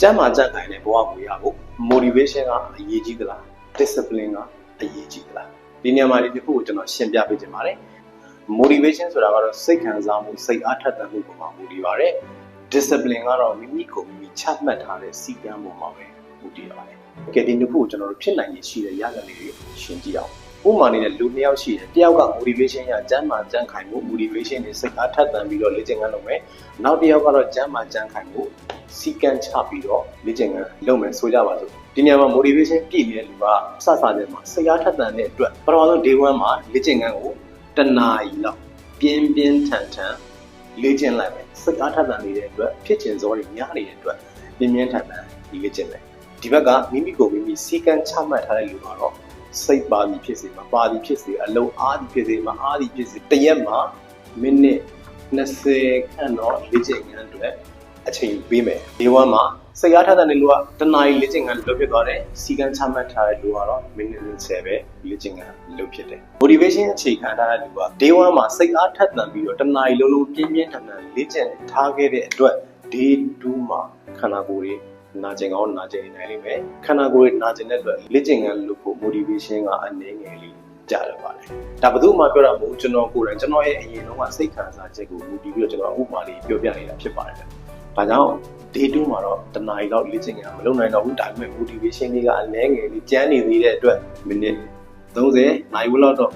ကျမ်းမာကြံ့ခိုင်တဲ့ဘဝကိုရဖို့ motivation ကအရေးကြီးသလား discipline ကအရေးကြီးသလားဒီနေရာမှာဒီတစ်ခုကိုကျွန်တော်ရှင်းပြပေးချင်ပါတယ် motivation ဆိုတာကတော့စိတ်ခံစားမှုစိတ်အားထက်သန်မှုပေါ်မှာမူတည်ပါတယ် discipline ကတော့မိမိကိုယ်မိမိချမှတ်ထားတဲ့စီကံပေါ်မှာပဲမူတည်ပါတယ်ကဲဒီတစ်ခုကိုကျွန်တော်တို့ဖြစ်နိုင်ရရှိတဲ့ရလဒ်လေးတွေရှင်းကြည့်အောင် ဥပမာနေတဲ့လူနှစ်ယောက်ရှိတယ်တယောက်က motivation ရကျမ်းမာကြံ့ခိုင်မှု motivation နဲ့စိတ်အားထက်သန်ပြီးတော့လေ့ကျင့်ခန်းလုပ်မယ်နောက်တစ်ယောက်ကတော့ကျမ်းမာကြံ့ခိုင်မှုစီကံချပြီးတော့လေ့ကျင့်ခန်းလုပ်မယ်ဆိုကြပါစို့ဒီနေရာမှာ motivation ပြည့်နေတဲ့လူကစစတဲ့မှာစိတ်အားထက်သန်တဲ့အတွက်ပထမဆုံး day 1မှာလေ့ကျင့်ခန်းကိုတနာရီလောက်ပြင်းပြင်းထန်ထန်လေ့ကျင့်လိုက်မယ်စိတ်အားထက်သန်နေတဲ့အတွက်ဖြစ်ချင်စောတွေများနေတဲ့အတွက်ပြင်းပြင်းထန်ထန်လေ့ကျင့်မယ်ဒီဘက်ကမိမိကိုမိမိစီကံချမှတ်ထားတဲ့လူကတော့ စိတ်ပါသည်ဖြစ်စေမပါသည်ဖြစ်စေအလုံးအားသည်ဖြစ်စေမအားသည်ဖြစ်စေတရက်မှာမိနစ်20ခန့်တော့လေ့ကျင့်ခန်းအတွက်အချိန်ပေးမယ်ဒီဝမ်းမှာစိတ်အားထက်သန်တဲ့လူကတနားရီလေ့ကျင့်ခန်းလုပ်ဖြစ်သွားတယ်စီကံချမှတ်ထားတဲ့လူကတော့မိနစ်20ပဲလေ့ကျင့်ခန်းလုပ်ဖြစ်တယ် motivation အခြေခံထားတဲ့လူက day 1မှာစိတ်အားထက်သန်ပြီးတော့တနားရီလုံးလုံးပြင်းပြင်းထန်ထန်လေ့ကျင့်ထားခဲ့တဲ့အတွက် day 2မှာခန္ဓာကိုယ်တွေ နာကျင်ကောင်းနာကျင်နေနိုင်လိမ့်မယ်ခန္ဓာကိုယ်နာကျင်တဲ့အတွက်လေ့ကျင့်ခန်းလုပ်ဖို့ motivation ကအနေငယ်လေးကြရပါတယ်ဒါဘယ်သူမှပြောတာမဟုတ်ကျွန်တော်ကိုယ်တိုင်ကျွန်တော်ရဲ့အရင်တော့ကစိတ်ခံစားချက်ကိုမူတည်ပြီးတော့ကျွန်တော်ဥပမာလေးပြောပြနေတာဖြစ်ပါတယ်ဒါကြောင့် day 2မှာတော့တနားရီလောက်လေ့ကျင့်ခန်းမလုပ်နိုင်တော့ဘူးဒါပေမဲ့ motivation လေးကအနည်းငယ်လေးကျန်းနေသေးတဲ့အတွက်မိနစ်30နိုင်ဝလောက်တော့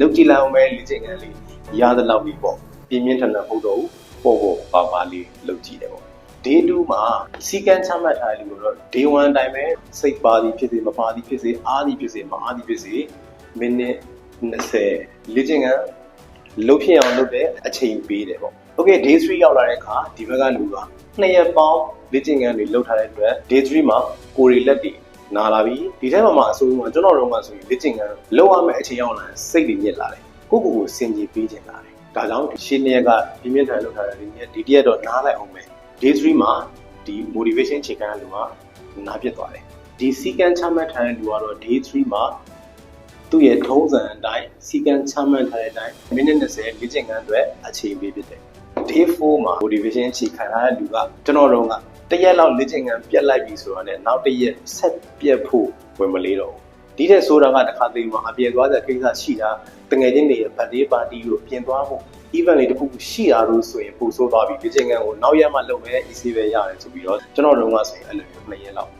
လုပ်ကြည့်လိုက်အောင်ပဲလေ့ကျင့်ခန်းလေးရသလောက်ပြီးပေါ့ပြင်းပြင်းထန်ထန်ဟုတ်တော့ဘူးပေါ့ပေါ့ပါပါလေးလုပ်ကြည့်တယ်ပေါ့ day 2မှာစီကံချမှတ်ထားတဲ့လူကတော့ day 1အတိုင်းပဲစိတ်ပါသည်ဖြစ်စေမပါသည်ဖြစ်စေအားသည်ဖြစ်စေမအားသည်ဖြစ်စေမိနစ်20လေ့ကျင့်ခန်းလုပ်ဖြစ်အောင်လုပ်တဲ့အချိန်ပေးတယ်ပေါ့ okay day 3ရောက်လာတဲ့အခါဒီဘက်ကလူကနှစ်ရက်ပေါင်းလေ့ကျင့်ခန်းတွေလုပ်ထားတဲ့အတွက် day 3မှာကိုယ်ရီလက်တွေနာလာပြီဒီထဲမှာမှအဆိုးဆုံးကကျွန်တော်တို့ကဆိုရင်လေ့ကျင့်ခန်းလုပ်ရမယ့်အချိန်ရောက်လာစိတ်တွေညစ်လာတယ်ကိုယ့်ကိုယ်ကိုစင်ကြည်ပေးခြင်းလာတယ်ဒါကြောင့်ရှင်းနေရကပြင်းပြထန်လုပ်ထားတဲ့ဒီနေ့ဒီတရက်တော့နားလိုက်အောင်မယ် day 3မှာဒီ motivation ချိန်ခံလူကနားပြတ်သွားတယ်ဒီစီကံချမှတ်ထားတဲ့လူကတော့ day 3မှာသူ့ရဲ့ထုံးစံအတိုင်းစီကံချမှတ်ထားတဲ့အတိုင်းမိနစ်20လေ့ကျင့်ခန်းအတွက်အချိန်ပေးဖြစ်တယ် day 4မှာ motivation ချိန်ခံထားတဲ့လူကကျွန်တော်တို့ကတရက်လောက်လေ့ကျင့်ခန်းပြတ်လိုက်ပြီဆိုတော့လည်းနောက်တစ်ရက်ဆက်ပြတ်ဖို့ဝင်မလေးတော့ဘူးဒီတဲ့ဆိုတာကတစ်ခါသေးမှအပြေသွားတဲ့ကိစ္စရှိတာတငယ်ချင်းတွေရဲ့ birthday party ကိုပြင်သွားဖို့ event လေးတစ်ခုရှိတာလို့ဆိုရင်ပို့ဆိုးသွားပြီလေ့ကျင့်ခန်းကိုနောက်ရက်မှလုပ်မယ် easy ပဲရတယ်ဆိုပြီးတော့ကျွန်တော်တို့ကဆိုရင်အဲ့လိုမျိုးနှစ်ရက်လောက်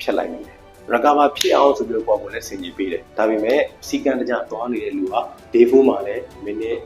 ဖြတ်လိုက်နေတယ် recover ဖြစ်အောင်ဆိုပြီးတော့ပုံနဲ့ဆင်ကြီးပေးတယ်ဒါပေမဲ့စီကံတကြသွားနေတဲ့လူက day 4မှာလည်းမိနစ်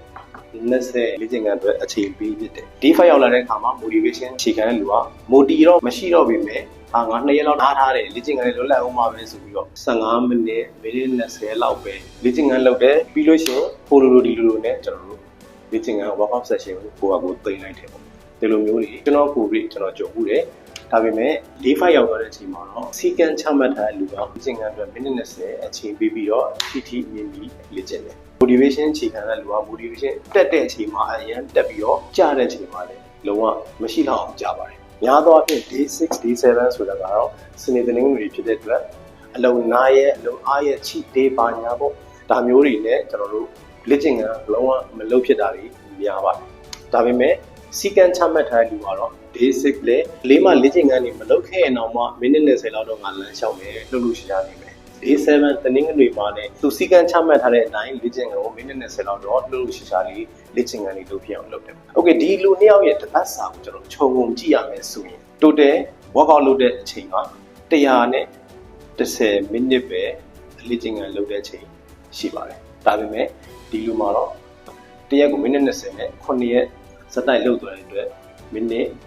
20လေ့ကျင့်ခန်းအတွက်အချိန်ပေးဖြစ်တယ်။ D5 ရောက်လာတဲ့အခါမှာ motivation ခြေခံတဲ့လူက motiv တော့မရှိတော့ပြီမဲ့အာငါ2ရက်လောက်နားထားတယ်လေ့ကျင့်ခန်းလေးလွတ်လပ်အောင်ပါပဲဆိုပြီးတော့15မိနစ်မိနစ်20လောက်ပဲလေ့ကျင့်ခန်းလုပ်တယ်ပြီးလို့ရှိရင်ဟိုလိုလိုဒီလိုလိုနဲ့ကျွန်တော်တို့ လေ့ကျင့်ခန်း workout session ကိုကိုယ့်အကိုသိမ်းလိုက်တယ်ပေါ့ဒီလိုမျိုးတွေကျွန်တော်ကိုယ်ပြီးကျွန်တော်ကြုံမှုတယ်ဒါပေမဲ့ D5 ရောက်သွားတဲ့အချိန်မှာတော့စီကံချမှတ်ထားတဲ့လူကလေ့ကျင့်ခန်းအတွက်မိနစ်20အချိန်ပေးပြီးတော့ထိထိမြင်ပြီးလေ့ကျင့်တယ် motivation အခြေခံတဲ့လူက motivation တက်တဲ့အချိန်မှာအရင်တက်ပြီးတော့ကျတဲ့အချိန်မှာလည်းလုံးဝမရှိတော့အောင်ကြာပါတယ်။များသောအားဖြင့် day 6 day 7ဆိုတာကတော့စနေတနင်္ဂနွေဖြစ်တဲ့အတွက်အလုံးနားရဲ့အလုံးအားရဲ့ချိ day ပါညာပေါ့ဒါမျိုးတွေနဲ့ကျွန်တော်တို့ လေ့ကျင့်ခန်းလုံးဝမလုပ်ဖြစ်တာတွေများပါတယ်။ဒါပေမဲ့စီကံချမှတ်ထားတဲ့လူကတော့ day 6လေလေးမှလေ့ကျင့်ခန်းတွေမလုပ်ခဲ့ရင်တော့မှမိနစ်20လောက်တော့ငါလမ်းလျှောက်မယ်လှုပ်လို့ရှိရနေမယ် day 7တနင်္ဂနွေမှာလည်းသူစီကံချမှတ်ထားတဲ့အတိုင်းလေ့ကျင့်ခန်းကိုမိနစ်20လောက်တော့လှုပ်လို့ရှိရှာလေးလေ့ကျင့်ခန်းလေးလုပ်ပြအောင်လုပ်တယ်။ Okay ဒီလူနှစ်ယောက်ရဲ့တစ်ပတ်စာကိုကျွန်တော်ခြုံငုံကြည့်ရမယ်ဆိုရင် total workout လုပ်တဲ့အချိန်က100နဲ့10မိနစ်ပဲလေ့ကျင့်ခန်းလုပ်တဲ့အချိန်ရှိပါတယ်။ ဒါပေမဲ့ဒီလူမှာတော့တရက်ကိုမိနစ်20နဲ့9ရက်စက်တိုက်လုပ်သွားတဲ့အတွက်မိနစ်140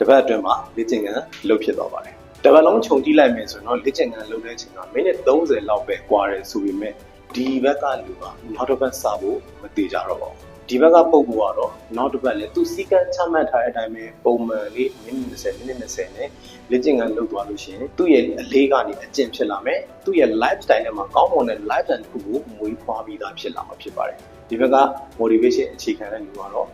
တစ်ပတ်အတွင်းမှာလေ့ကျင့်ခန်းလုပ်ဖြစ်သွားပါတယ်။တပတ်လုံးခြုံကြည့်လိုက်မယ်ဆိုရင်တော့လေ့ကျင့်ခန်းလုပ်တဲ့အချိန်ကမိနစ်30လောက်ပဲကွာတယ်ဆိုပေမဲ့ဒီဘက်ကလူကနောက်တစ်ပတ်စဖို့မသေးကြတော့ပါဘူး။ ဒီဘက်ကပုံပေါ်ကတော့နောက်တစ်ပတ်လဲသူစီကံချမှတ်ထားတဲ့အတိုင်းပဲပုံမှန်လေးမိနစ်20မိနစ်20နဲ့လေ့ကျင့်ခန်းလုပ်သွားလို့ရှိရင်သူ့ရဲ့အလေးကနေအကျင့်ဖြစ်လာမယ်။သူ့ရဲ့ lifestyle နဲ့မှာကောင်းမွန်တဲ့ lifestyle တစ်ခုကိုမွေးဖွားပြီးသားဖြစ်လာမှာဖြစ်ပါတယ်။ဒီဘက်က motivation အခြေခံတဲ့လူကတော့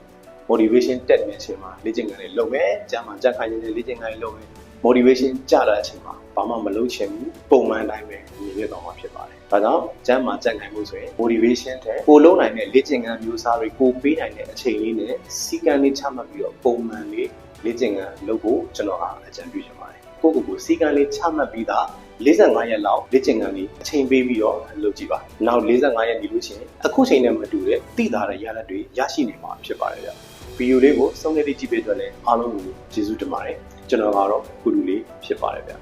motivation တက်နေတဲ့အချိန်မှာလေ့ကျင့်ခန်းတွေလုပ်မယ်။ကြာမှကြက်ခိုင်နေတဲ့လေ့ကျင့်ခန်းတွေလုပ်မယ်။ motivation ကျတဲ့အချိန်မှာဘာမှမလုပ်ချင်ဘူးပုံမှန်တိုင်းပဲနေရတော့မှာဖြစ်ပါတယ်။ဒါကြောင့်ကျမ်းမှာကြက်ခိုင်မှုဆိုရင် motivation တဲ့ကိုလုံးနိုင်တဲ့လေ့ကျင့်ခန်းမျိုးစားတွေကိုပေးနိုင်တဲ့အချိန်လေးနဲ့စီကံလေးချမှတ်ပြီးတော့ပုံမှန်လေးလေ့ကျင့်ခန်းလုပ်ဖို့ကျွန်တော်ကအကြံပြုချင်ပါတယ်ကိုယ့်ကိုယ်ကိုစီကံလေးချမှတ်ပြီးသား45ရက်လောက်လေ့ကျင့်ခန်းလေးအချိန်ပေးပြီးတော့လုပ်ကြည့်ပါနောက်45ရက်နေလို့ရှိရင်အခုချိန်နဲ့မတူတဲ့သိတာတဲ့ရလဒ်တွေရရှိနေမှာဖြစ်ပါတယ်ဗျဗီဒီယိုလေးကိုဆုံးဖြတ်ကြည့်ပေးအတွက်လည်းအားလုံးကိုကျေးဇူးတင်ပါတယ် ကျွန်တော်ကတော့ကုလူလေးဖြစ်ပါတယ်ဗျ